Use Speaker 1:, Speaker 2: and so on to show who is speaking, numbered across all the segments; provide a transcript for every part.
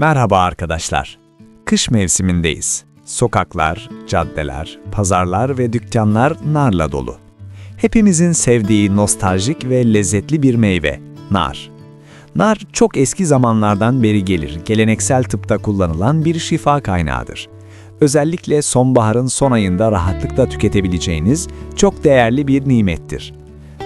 Speaker 1: Merhaba arkadaşlar. Kış mevsimindeyiz. Sokaklar, caddeler, pazarlar ve dükkanlar narla dolu. Hepimizin sevdiği nostaljik ve lezzetli bir meyve, nar. Nar çok eski zamanlardan beri gelir, geleneksel tıpta kullanılan bir şifa kaynağıdır. Özellikle sonbaharın son ayında rahatlıkla tüketebileceğiniz çok değerli bir nimettir.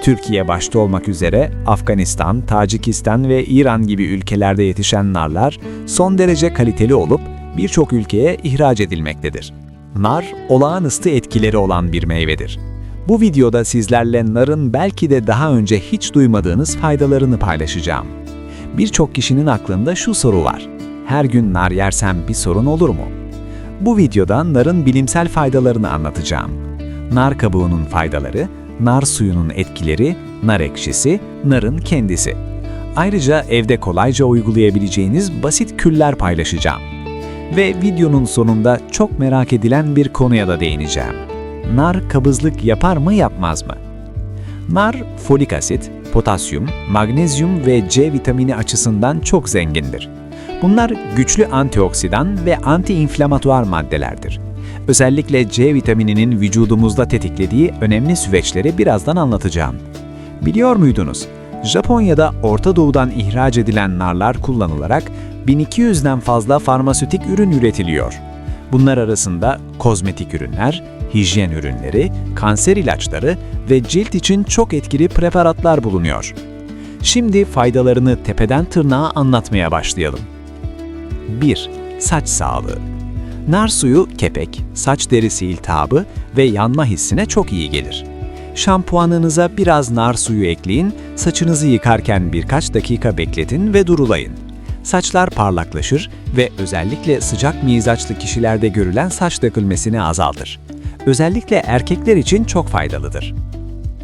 Speaker 1: Türkiye başta olmak üzere Afganistan, Tacikistan ve İran gibi ülkelerde yetişen narlar son derece kaliteli olup birçok ülkeye ihraç edilmektedir. Nar, olağanüstü etkileri olan bir meyvedir. Bu videoda sizlerle narın belki de daha önce hiç duymadığınız faydalarını paylaşacağım. Birçok kişinin aklında şu soru var. Her gün nar yersem bir sorun olur mu? Bu videoda narın bilimsel faydalarını anlatacağım. Nar kabuğunun faydaları, nar suyunun etkileri, nar ekşisi, narın kendisi. Ayrıca evde kolayca uygulayabileceğiniz basit küller paylaşacağım. Ve videonun sonunda çok merak edilen bir konuya da değineceğim. Nar kabızlık yapar mı yapmaz mı? Nar, folik asit, potasyum, magnezyum ve C vitamini açısından çok zengindir. Bunlar güçlü antioksidan ve antiinflamatuar maddelerdir. Özellikle C vitamininin vücudumuzda tetiklediği önemli süreçleri birazdan anlatacağım. Biliyor muydunuz? Japonya'da Orta Doğu'dan ihraç edilen narlar kullanılarak 1200'den fazla farmasötik ürün üretiliyor. Bunlar arasında kozmetik ürünler, hijyen ürünleri, kanser ilaçları ve cilt için çok etkili preparatlar bulunuyor. Şimdi faydalarını tepeden tırnağa anlatmaya başlayalım. 1. Saç sağlığı Nar suyu kepek, saç derisi iltihabı ve yanma hissine çok iyi gelir. Şampuanınıza biraz nar suyu ekleyin, saçınızı yıkarken birkaç dakika bekletin ve durulayın. Saçlar parlaklaşır ve özellikle sıcak mizaçlı kişilerde görülen saç dökülmesini azaltır. Özellikle erkekler için çok faydalıdır.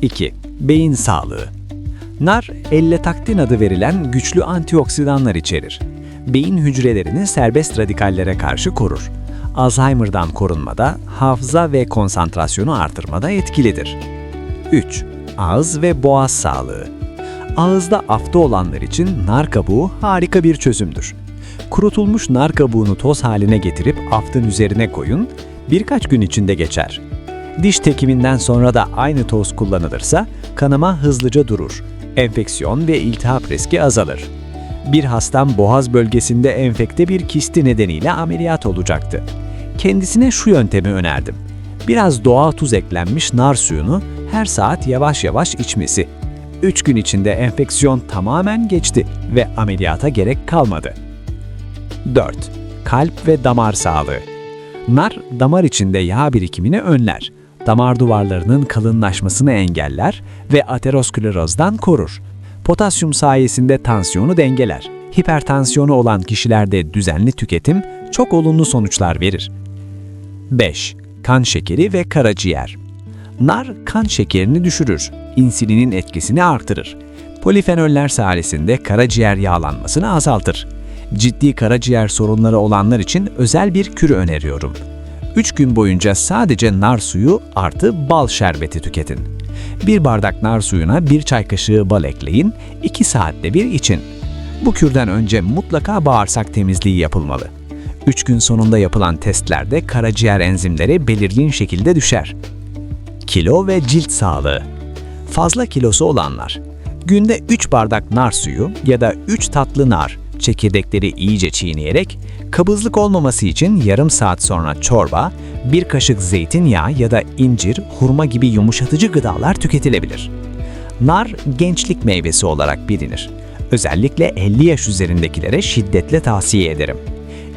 Speaker 1: 2. Beyin sağlığı Nar, elletaktin adı verilen güçlü antioksidanlar içerir. Beyin hücrelerini serbest radikallere karşı korur. Alzheimer'dan korunmada, hafıza ve konsantrasyonu artırmada etkilidir. 3. Ağız ve boğaz sağlığı Ağızda afta olanlar için nar kabuğu harika bir çözümdür. Kurutulmuş nar kabuğunu toz haline getirip aftın üzerine koyun, birkaç gün içinde geçer. Diş tekiminden sonra da aynı toz kullanılırsa kanama hızlıca durur. Enfeksiyon ve iltihap riski azalır. Bir hastam boğaz bölgesinde enfekte bir kisti nedeniyle ameliyat olacaktı. Kendisine şu yöntemi önerdim. Biraz doğal tuz eklenmiş nar suyunu her saat yavaş yavaş içmesi. 3 gün içinde enfeksiyon tamamen geçti ve ameliyata gerek kalmadı. 4. Kalp ve damar sağlığı. Nar, damar içinde yağ birikimini önler. Damar duvarlarının kalınlaşmasını engeller ve aterosklerozdan korur. Potasyum sayesinde tansiyonu dengeler. Hipertansiyonu olan kişilerde düzenli tüketim çok olumlu sonuçlar verir. 5. Kan şekeri ve karaciğer. Nar kan şekerini düşürür, insülinin etkisini artırır. Polifenoller sayesinde karaciğer yağlanmasını azaltır. Ciddi karaciğer sorunları olanlar için özel bir kür öneriyorum. 3 gün boyunca sadece nar suyu artı bal şerbeti tüketin. Bir bardak nar suyuna bir çay kaşığı bal ekleyin, 2 saatte bir için. Bu kürden önce mutlaka bağırsak temizliği yapılmalı. 3 gün sonunda yapılan testlerde karaciğer enzimleri belirgin şekilde düşer. Kilo ve cilt sağlığı. Fazla kilosu olanlar. Günde 3 bardak nar suyu ya da 3 tatlı nar, çekirdekleri iyice çiğneyerek, kabızlık olmaması için yarım saat sonra çorba, bir kaşık zeytinyağı ya da incir, hurma gibi yumuşatıcı gıdalar tüketilebilir. Nar gençlik meyvesi olarak bilinir. Özellikle 50 yaş üzerindekilere şiddetle tavsiye ederim.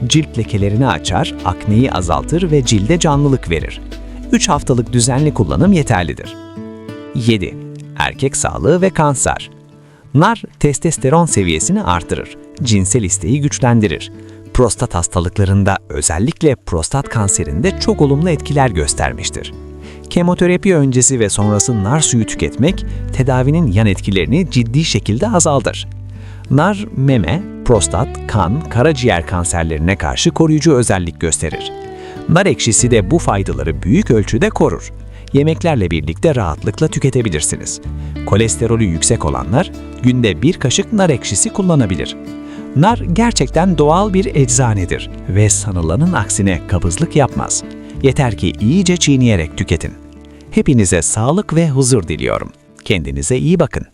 Speaker 1: Cilt lekelerini açar, akneyi azaltır ve cilde canlılık verir. 3 haftalık düzenli kullanım yeterlidir. 7. Erkek sağlığı ve kanser. Nar testosteron seviyesini artırır, cinsel isteği güçlendirir. Prostat hastalıklarında özellikle prostat kanserinde çok olumlu etkiler göstermiştir. Kemoterapi öncesi ve sonrası nar suyu tüketmek tedavinin yan etkilerini ciddi şekilde azaltır. Nar, meme, prostat, kan, karaciğer kanserlerine karşı koruyucu özellik gösterir. Nar ekşisi de bu faydaları büyük ölçüde korur. Yemeklerle birlikte rahatlıkla tüketebilirsiniz. Kolesterolü yüksek olanlar günde bir kaşık nar ekşisi kullanabilir. Nar gerçekten doğal bir eczanedir ve sanılanın aksine kabızlık yapmaz. Yeter ki iyice çiğneyerek tüketin. Hepinize sağlık ve huzur diliyorum. Kendinize iyi bakın.